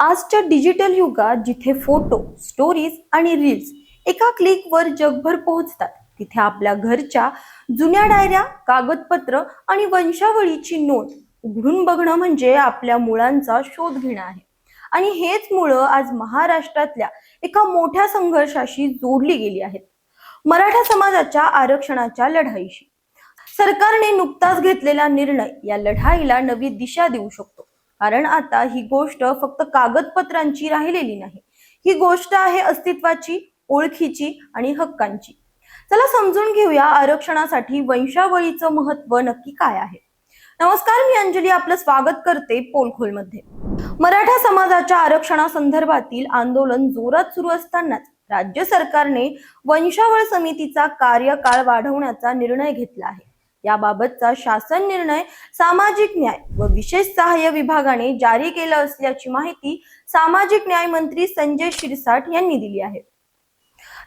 आजच्या डिजिटल युगात जिथे फोटो स्टोरीज आणि रील्स एका क्लिकवर जगभर पोहोचतात तिथे आपल्या घरच्या जुन्या डायऱ्या कागदपत्र आणि वंशावळीची नोंद उघडून बघणं म्हणजे आपल्या मुळांचा शोध घेणं आहे. आणि हेच मुळं आज महाराष्ट्रातल्या एका मोठ्या संघर्षाशी जोडली गेली आहेत. मराठा समाजाच्या आरक्षणाच्या लढाईशी. सरकारने नुकताच घेतलेला निर्णय या लढाईला नवी दिशा देऊ शकतो. कारण आता ही गोष्ट फक्त कागदपत्रांची राहिलेली नाही. ही गोष्ट आहे अस्तित्वाची ओळखीची आणि हक्कांची. चला समजून घेऊया आरक्षणासाठी वंशावळीचं महत्त्व नक्की काय आहे. नमस्कार मी अंजली आपलं स्वागत करते पोलखोलमध्ये. मराठा समाजाच्या आरक्षणासंदर्भातील आंदोलन जोरात सुरू असतानाच राज्य सरकारने वंशावळ समितीचा कार्यकाळ वाढवण्याचा निर्णय घेतला आहे. याबाबतचा शासन निर्णय सामाजिक न्याय व विशेष सहाय्य विभागाने जारी केला असल्याची माहिती सामाजिक न्याय मंत्री संजय शिरसाट यांनी दिली आहे.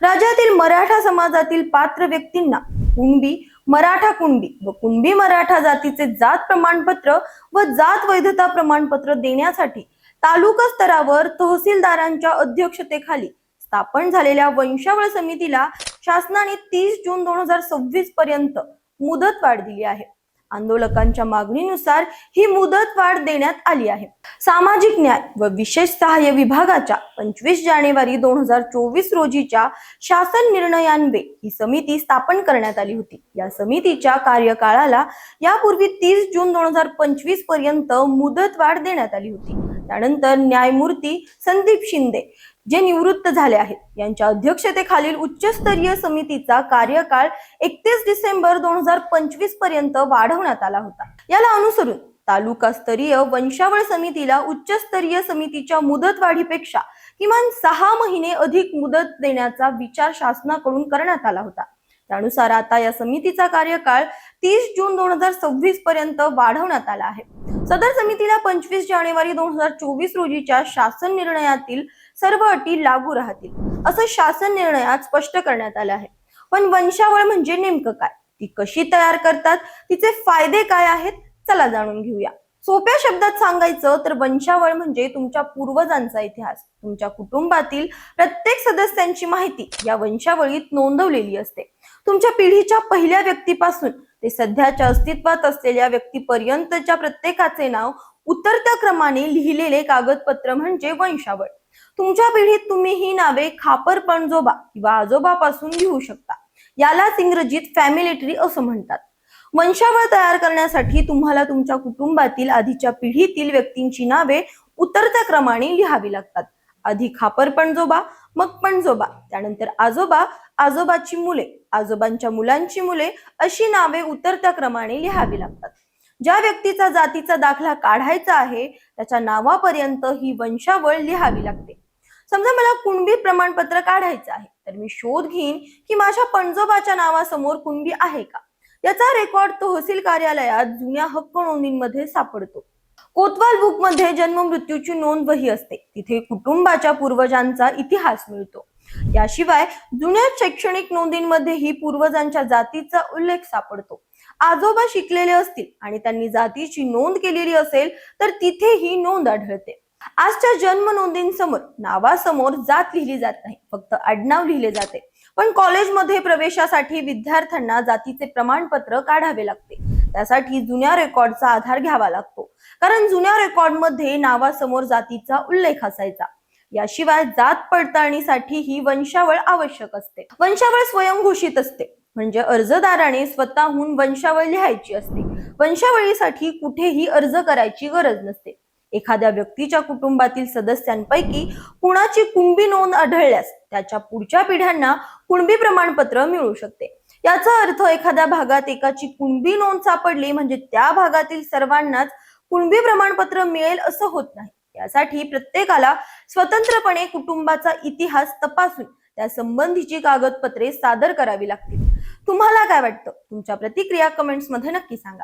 राज्यातील मराठा समाजातील पात्र व्यक्तींना कुणबी मराठा कुणबी व कुणबी मराठा जातीचे जात प्रमाणपत्र व जात वैधता प्रमाणपत्र देण्यासाठी तालुका स्तरावर तहसीलदारांच्या अध्यक्षतेखाली स्थापन झालेल्या वंशावळ समितीला शासनाने तीस जून दोन हजार सव्वीस पर्यंत मुदत वाढ दिली आहे. आंदोलकांच्या मागणीनुसार ही मुदत वाढ देण्यात आली आहे. सामाजिक न्याय व विशेष सहाय्य विभागाच्या पंचवीस जानेवारी दोन हजार चोवीस रोजीच्या शासन निर्णयान्वे ही समिती स्थापन करण्यात आली होती. या समितीच्या कार्यकाळाला यापूर्वी तीस जून दोन हजार पंचवीसपर्यंत मुदतवाढ देण्यात आली होती. त्यानंतर न्यायमूर्ती संदीप शिंदे जे निवृत्त झाले आहेत. यांच्या अध्यक्षतेखालील उच्चस्तरीय समितीचा कार्यकाळ एकतीस डिसेंबर दोन हजार पंचवीसपर्यंत वाढवण्यात आला होता. याला अनुसरून तालुकास्तरीय वंशावळ समितीला उच्चस्तरीय समितीच्या मुदतवाढीपेक्षा किमान सहा महिने अधिक मुदत देण्याचा विचार शासनाकडून करण्यात आला होता. त्यानुसार आता या समितीचा कार्यकाळ तीस जून दोन हजार सव्वीस पर्यंत वाढवण्यात आला आहे. सदर समितीला पंचवीस जानेवारी दोन हजार चोवीस रोजीच्या शासन निर्णयातील सर्व अटी लागू राहतील असं शासन निर्णयात स्पष्ट करण्यात आलं आहे. पण वंशावळ म्हणजे नेमकं काय? ती कशी तयार करतात? तिचे फायदे काय आहेत? चला जाणून घेऊया. सोप्या शब्दात सांगायचं तर वंशावळ म्हणजे तुमच्या पूर्वजांचा इतिहास. तुमच्या कुटुंबातील प्रत्येक सदस्यांची माहिती या वंशावळीत नोंदवलेली असते. तुमच्या पिढीच्या पहिल्या व्यक्तीपासून ते सध्याच्या अस्तित्वात असलेल्या व्यक्तीपर्यंतच्या प्रत्येकाचे नाव उतरत्या क्रमाने लिहिलेले कागदपत्र म्हणजे वंशावळ. तुमच्या पिढीत तुम्ही ही नावे खापर पणजोबा किंवा आजोबापासून लिहू शकता. यालाच इंग्रजीत फॅमिलीट्री असं म्हणतात. वंशावळ तयार करण्यासाठी तुम्हाला तुमच्या कुटुंबातील आधीच्या पिढीतील व्यक्तींची नावे उतरत्या क्रमाने लिहावी लागतात. आधी खापर पणजोबा मग पणजोबा त्यानंतर आजोबा आजोबाची मुले आजोबांच्या मुलांची मुले अशी नावे उतरत्या क्रमाने लिहावी लागतात. ज्या व्यक्तीचा जातीचा दाखला काढायचा आहे त्याच्या नावापर्यंत ही वंशावळ लिहावी लागते. समजा मला कुणबी प्रमाणपत्र काढायचं आहे तर मी शोध घेईन की माझ्या पणजोबाच्या नावासमोर कुणबी आहे का? याचा रेकॉर्ड तहसील कार्यालयात जुन्या हक्क नोंदींमध्ये सापडतो. कोतवाल बुकमध्ये जन्म मृत्यूची नोंद वही असते. तिथे कुटुंबाच्या पूर्वजांचा इतिहास मिळतो. याशिवाय जुन्या शैक्षणिक नोंदींमध्येही पूर्वजांच्या जातीचा उल्लेख सापडतो. आजोबा शिकलेले असतील आणि त्यांनी जातीची नोंद केलेली असेल तर तिथेही नोंद आढळते. आजच्या जन्म नोंदींसमोर नावासमोर जात लिहिली जात नाही फक्त आडनाव लिहिले जाते. पण कॉलेजमध्ये प्रवेशासाठी विद्यार्थ्यांना जातीचे प्रमाणपत्र काढावे लागते. त्यासाठी जुन्या रेकॉर्डचा आधार घ्यावा लागतो. कारण जुन्या रेकॉर्डमध्ये नावासमोर जातीचा उल्लेख असायचा. याशिवाय जात पडताळणीसाठी ही वंशावळ आवश्यक असते. वंशावळ स्वयंघोषित असते. म्हणजे अर्जदाराने स्वतःहून वंशावळ लिहायची असते. वंशावळीसाठी कुठेही अर्ज करायची गरज नसते. एखाद्या व्यक्तीच्या कुटुंबातील सदस्यांपैकी कुणाची कुणबी नोंद आढळल्यास त्याच्या पुढच्या पिढ्यांना कुणबी प्रमाणपत्र मिळू शकते. याचा अर्थ एखाद्या भागात एकाची कुणबी नोंद सापडली म्हणजे त्या भागातील सर्वांनाच कुणबी प्रमाणपत्र मिळेल असं होत नाही. यासाठी प्रत्येकाला स्वतंत्रपणे कुटुंबाचा इतिहास तपासून त्या संबंधीची कागदपत्रे सादर करावी लागतील. तुम्हाला काय वाटतं? तुमच्या प्रतिक्रिया कमेंट्समध्ये नक्की सांगा.